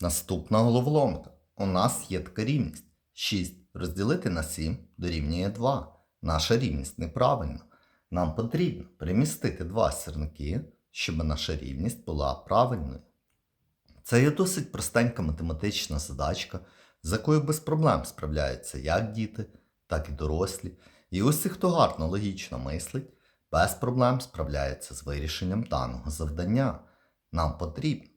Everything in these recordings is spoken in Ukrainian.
Наступна головоломка. У нас є така рівність. 6 розділити на 7 дорівнює 2. Наша рівність неправильна. Нам потрібно перемістити два сірники, щоб наша рівність була правильною. Це є досить простенька математична задачка, з якою без проблем справляються як діти, так і дорослі. І усі, хто гарно логічно мислить, без проблем справляється з вирішенням даного завдання. Нам потрібно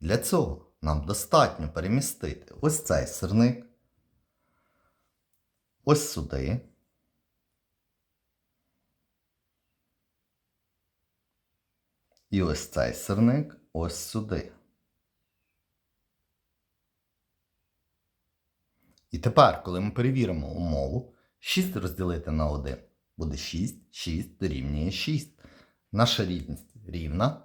Для цього нам достатньо перемістити ось цей сирник, ось сюди. І ось цей сирник ось сюди. І тепер, коли ми перевіримо умову, 6 розділити на 1 буде 6, 6 дорівнює 6. Наша рівність рівна,